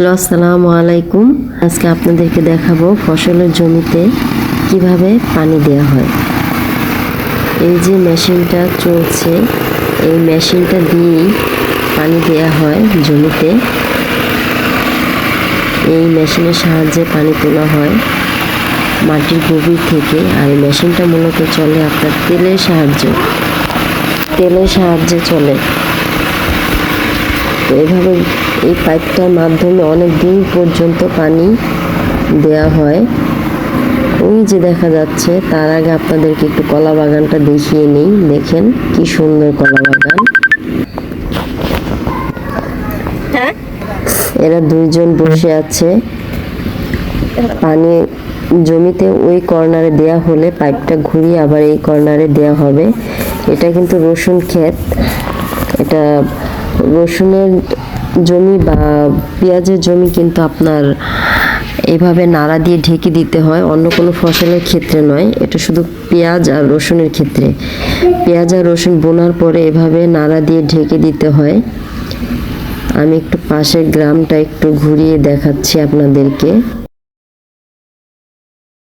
Hello, আসসালামু আলাইকুম। আজকে আপনাদেরকে দেখাবো ফসলের জমিতে কীভাবে পানি দেওয়া হয়। এই যে মেশিনটা চলছে, এই মেশিনটা দিয়েই পানি দেওয়া হয় জমিতে। এই মেশিনের সাহায্যে পানি তোলা হয় মাটির গভীর থেকে, আর এই মেশিনটা মূলত চলে আপনার তেলের সাহায্যে। তেলের সাহায্যে চলে। তো এভাবে এই পাইপটার মাধ্যমে অনেক দূর পর্যন্ত পানি দেয়া হয়। ওই যে দেখা যাচ্ছে তার আগে আপনাদেরকে একটু কলা বাগানটা দেখিয়ে নিই। দেখেন কি সুন্দর কলা বাগান। এরা দুইজন বসে আছে। পানি জমিতে ওই কর্নারে দেয়া হলে পাইপটা ঘুরিয়ে আবার এই কর্নারে দেয়া হবে। এটা কিন্তু রসুন ক্ষেত। এটা রসুনের জমি বা পেঁয়াজের জমি কিন্তু আপনার এভাবে নাড়া দিয়ে ঢেকে দিতে হয়, অন্য কোনো ফসলের ক্ষেত্রে নয়। এটা শুধু পেঁয়াজ আর রসুনের ক্ষেত্রে। পেঁয়াজ আর রসুন বোনার পরে এভাবে নাড়া দিয়ে ঢেকে দিতে হয়। আমি একটু পাশের গ্রামটা একটু ঘুরিয়ে দেখাচ্ছি আপনাদেরকে।